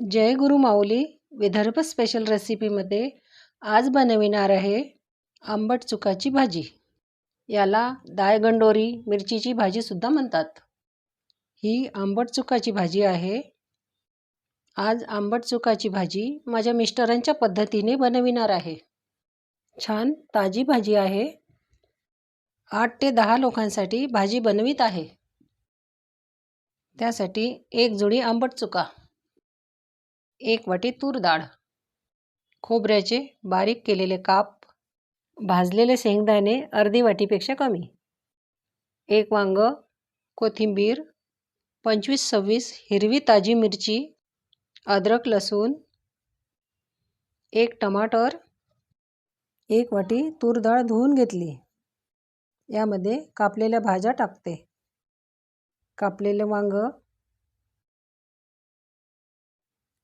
जय गुरु माऊली Vidarbha special रेसिपीमध्ये आज बनविणार आहे आंबट चुकाची भाजी. याला दायगंडोरी मिरचीची भाजीसुद्धा म्हणतात. ही आंबट चुकाची भाजी आहे. आज आंबट चुकाची भाजी माझ्या मिस्टरांच्या पद्धतीने बनविणार आहे. छान ताजी भाजी आहे. आठ ते दहा लोकांसाठी भाजी बनवित आहे. त्यासाठी एक जुडी आंबट चुका. एक वाटी तूर डाळ. खोबऱ्याचे बारीक केलेले काप भाजलेले शेंगदाणे अर्धी वाटीपेक्षा कमी. एक वांग कोथिंबीर पंचवीस सव्वीस हिरवी ताजी मिरची अद्रक लसूण एक टमाटर एक वाटी तूर डाळ धुवून घेतली. यामध्ये कापलेल्या भाज्या टाकते. कापलेलं वांग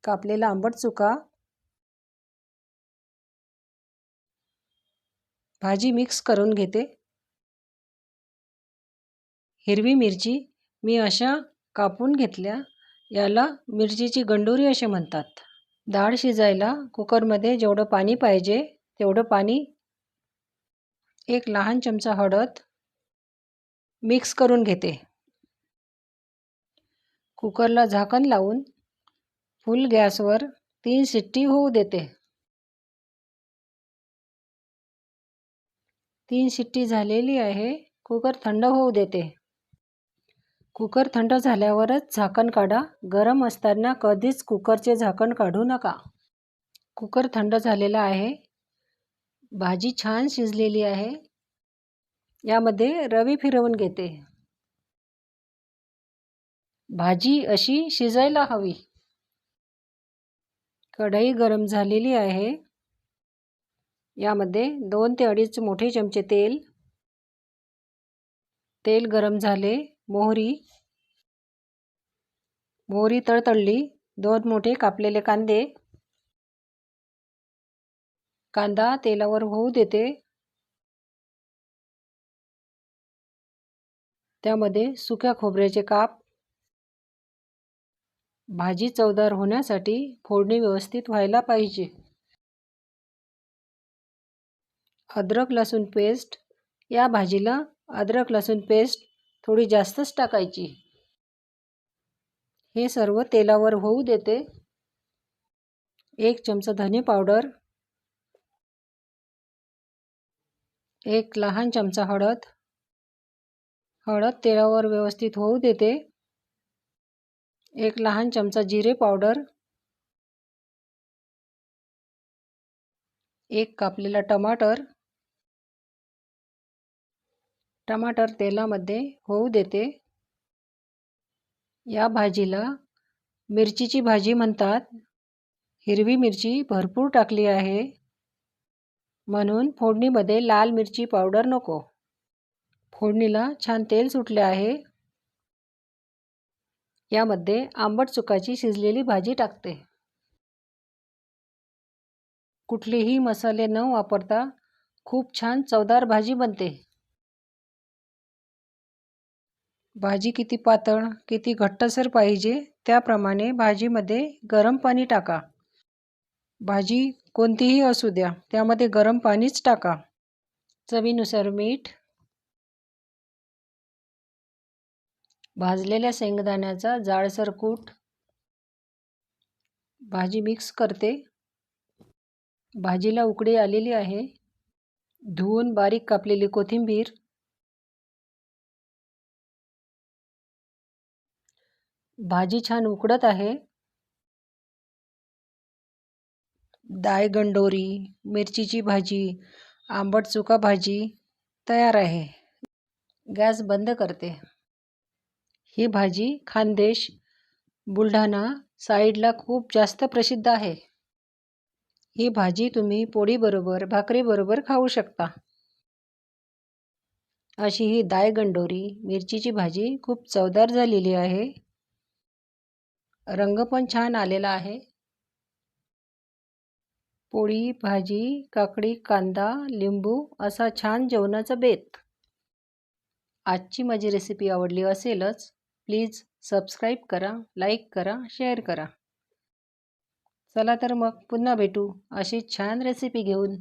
कापलेला आंबट चुका. भाजी मिक्स करून घेते. हिरवी मिरची मी अशा कापून घेतल्या याला मिरचीची गंडोरी असे म्हणतात. डाळ शिजायला कुकरमध्ये जेवढं पाणी पाहिजे तेवढं पाणी एक लहान चमचा हळद मिक्स करून घेते. कुकरला झाकण लावून फुल गॅसवर तीन शिट्टी होऊ देते. तीन शिट्टी झालेली आहे कुकर थंड होऊ देते. कुकर थंड झाल्यावरच झाकण काढा. गरम असताना कधीच कुकरचे झाकण काढू नका. कुकर थंड झालेला आहे. भाजी छान शिजलेली आहे. यामध्ये रवी फिरवून घेते. भाजी अशी शिजायला हवी. कढई गरम झालेली आहे. यामध्ये दोन ते अडीच मोठे चमचे तेल. तेल गरम झाले. मोहरी. मोहरी तळतळली दोन मोठे कापलेले कांदे. कांदा तेलावर होऊ देते. त्यामध्ये सुक्या खोबऱ्याचे काप. भाजी चवदार होण्यासाठी फोडणी व्यवस्थित व्हायला पाहिजे. अद्रक लसूण पेस्ट. या भाजीला अद्रक लसूण पेस्ट थोडी जास्तच टाकायची. हे सर्व तेलावर होऊ देते. एक चमचा धने पावडर. एक लहान चमचा हळद. हळद तेलावर व्यवस्थित होऊ देते. एक लहान चमचा जिरे पावडर एक कापलेला टमाटर टमाटर तेलामध्ये होऊ देते. या भाजीला मिरचीची भाजी म्हणतात. हिरवी मिरची भरपूर टाकली आहे. म्हणून फोडणीमध्ये लाल मिरची पावडर नको. फोडणीला छान तेल सुटले आहे. यामध्ये आंबट चुकाची शिजलेली भाजी टाकते. कुठलेही मसाले न वापरता खूप छान चवदार भाजी बनते. भाजी किती पातळ किती घट्टसर पाहिजे त्याप्रमाणे भाजीमध्ये गरम पाणी टाका. भाजी कोणतीही असू द्या त्यामध्ये गरम पाणीच टाका. चवीनुसार मीठ भाजलेल्या शेंगदाण्याचा जाडसर कूट भाजी मिक्स करते. भाजीला उकडी आलेली आहे. धुवून बारीक कापलेली कोथिंबीर. भाजी छान उकडत आहे. दायगंडोरी मिरचीची भाजी आंबट चुका भाजी तयार आहे. गॅस बंद करते. ही भाजी खानदेश बुलढाणा साईडला खूप जास्त प्रसिद्ध आहे. ही भाजी तुम्ही पोळीबरोबर भाकरीबरोबर खाऊ शकता. अशी ही दाय गंडोरी मिरचीची भाजी खूप चवदार झालेली आहे. रंग पण छान आलेला आहे. पोळी भाजी काकडी कांदा लिंबू असा छान जेवणाचा बेत. आजची माझी रेसिपी आवडली असेलच. प्लीज सबस्क्राईब करा लाईक करा शेअर करा. चला तर मग पुन्हा भेटू अशी छान रेसिपी घेऊन.